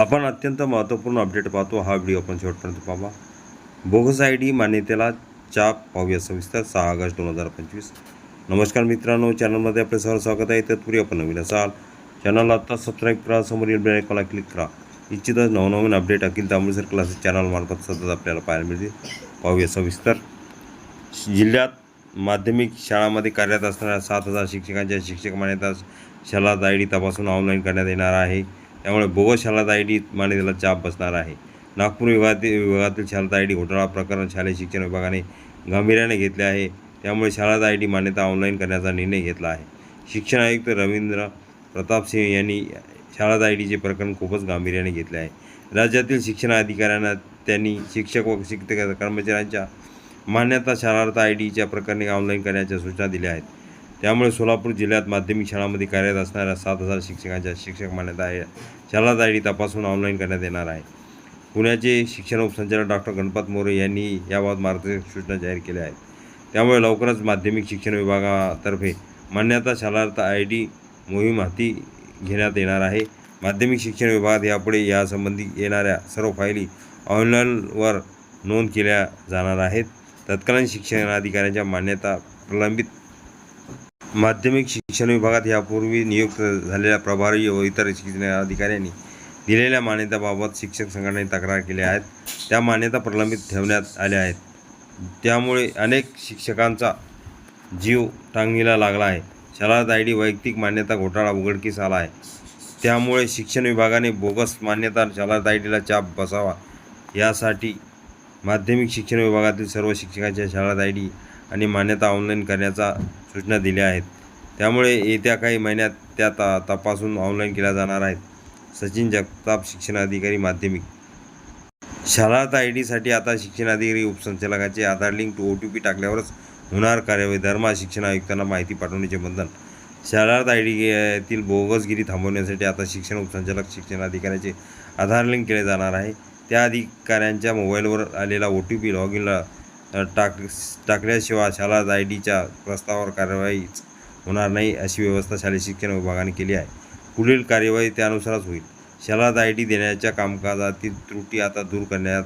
आपण अत्यंत महत्त्वपूर्ण अपडेट पाहतो. हा व्हिडिओ आपण शेवटपर्यंत पाहावा. बोगस आय डी मान्यतेला चाप पाहूया. सविस्तर सहा ऑगस्ट दोन हजार पंचवीस. नमस्कार मित्रांनो चॅनलमध्ये आपले सर्व स्वागत आहे. तत्पूर्वी आपण नवीन असाल. चॅनलला आत्ता सबस्क्राईब करा. समोरील बेलायकॉनला क्लिक करा. इच्छितच नवनवीन अपडेट अखिल सर क्लासेस चॅनलमार्फत सतत आपल्याला पाहायला मिळतील. पाहूया सविस्तर. जिल्ह्यात माध्यमिक शाळांमध्ये कार्यरत असणाऱ्या सात हजार शिक्षकांच्या शिक्षक मान्यता शाळा आय डी तपासून ऑनलाईन करण्यात येणार आहे. त्यामुळे बोगस शाळा आय डी मान्यतेला चाप बसणार आहे. नागपूर विभागातील विभागातील शाळा आय डी घोटाळा प्रकरण शालेय शिक्षण विभागाने गांभीर्याने घेतले आहे. त्यामुळे शाळा आय डी मान्यता ऑनलाईन करण्याचा निर्णय घेतला आहे. शिक्षण आयुक्त रवींद्र प्रताप सिंह यांनी शाळा आय डीचे प्रकरण खूपच गांभीर्याने घेतले आहे. राज्यातील शिक्षण अधिकाऱ्यांना त्यांनी शिक्षक व शिक्षक कर्मचाऱ्यांच्या मान्यता शाळार्थ आय डीच्या प्रकरणी ऑनलाईन करण्याच्या सूचना दिल्या आहेत. त्यामुळे सोलापूर जिल्ह्यात माध्यमिक शाळांमध्ये कार्यरत असणाऱ्या सात हजार शिक्षकांच्या शिक्षक मान्यता आहे. शाळा आय डी तपासून ऑनलाईन करण्यात येणार आहे. पुण्याचे शिक्षण उपसंचालक डॉक्टर गणपत मोरे यांनी याबाबत मार्गदर्शक सूचना जाहीर केल्या आहेत. त्यामुळे लवकरच माध्यमिक शिक्षण विभागातर्फे मान्यता शालार्थ आय डी मोहीम हाती घेण्यात येणार आहे. माध्यमिक शिक्षण विभागात यापुढे यासंबंधी येणाऱ्या सर्व फायली ऑनलाईनवर नोंद केल्या जाणार आहेत. तत्कालीन शिक्षण अधिकाऱ्यांच्या मान्यता प्रलंबित माध्यमिक शिक्षण विभागात यापूर्वी नियुक्त झालेल्या प्रभारी व इतर शिक्षण अधिकाऱ्यांनी दिलेल्या मान्यताबाबत शिक्षक संघटनेने तक्रार केल्या आहेत. त्या मान्यता प्रलंबित ठेवण्यात आल्या आहेत. त्यामुळे अनेक शिक्षकांचा जीव टांगणीला लागला आहे. शाळा आय डी वैयक्तिक मान्यता घोटाळा उघडकीस आला आहे. त्यामुळे शिक्षण विभागाने बोगस मान्यता शाळा आय डीला चाप बसावा यासाठी माध्यमिक शिक्षण विभागातील सर्व शिक्षकांच्या शाळा आय डी आणि मान्यता ऑनलाईन करण्याचा सूचना दिल्या आहेत. त्यामुळे येत्या काही महिन्यात त्या ता तपासून ऑनलाईन केल्या जाणार आहेत. सचिन जगताप शिक्षण अधिकारी माध्यमिक. शालार्थ आय डीसाठी आता शिक्षण अधिकारी उपसंचालकाचे Aadhaar link to O T P टाकल्यावरच होणार कार्यवाही. धर्मा शिक्षण आयुक्तांना माहिती पाठवण्याचे बंधन. शालार्थ आय डी बोगसगिरी थांबवण्यासाठी आता शिक्षण उपसंचालक शिक्षण अधिकाऱ्याचे आधार लिंक केले जाणार आहे. त्या अधिकाऱ्यांच्या मोबाईलवर आलेला ओ टी पी लॉग इनला टाक टाकल्याशिवाय शाळा आय डीच्या प्रस्तावावर कारवाईच होणार नाही अशी व्यवस्था शालेय शिक्षण विभागाने केली आहे. पुढील कार्यवाही त्यानुसारच होईल. शाळा आय डी देण्याच्या कामकाजातील त्रुटी आता दूर करण्यात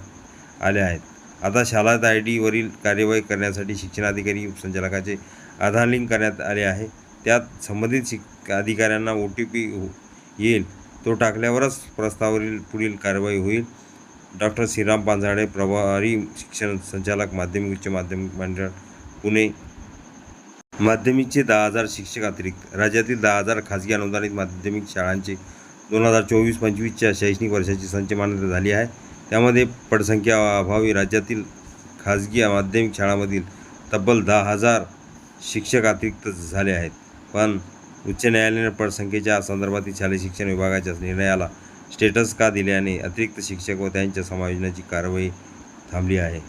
आल्या आहेत. आता शाळा आय डीवरील कार्यवाही करण्यासाठी शिक्षणाधिकारी उपसंचालकाचे आधार लिंक करण्यात आले आहे. त्यात संबंधित शिक अधिकाऱ्यांना ओ टी पी येईल. तो टाकल्यावरच प्रस्तावावरील पुढील कारवाई होईल. डॉक्टर श्रीराम पांझाडे प्रभारी शिक्षण संचालक माध्यमिक उच्च माध्यमिक मंडळ पुणे. माध्यमिकचे दहा हजार शिक्षक अतिरिक्त. राज्यातील दहा हजार खाजगी अनुदानित माध्यमिक शाळांचे दोन हजार चोवीस पंचवीसच्या शैक्षणिक वर्षाची संच मान्यता झाली आहे. त्यामध्ये पटसंख्या अभावी राज्यातील खाजगी माध्यमिक शाळांमधील तब्बल दहा हजार शिक्षक अतिरिक्त झाले आहेत. पण उच्च न्यायालयाने पटसंख्येच्या संदर्भातील शालेय शिक्षण विभागाच्या निर्णयाला स्टेटस का दिल्याने अतिरिक्त शिक्षक व त्यांच्या समायोजनाची कारवाई थांबली आहे?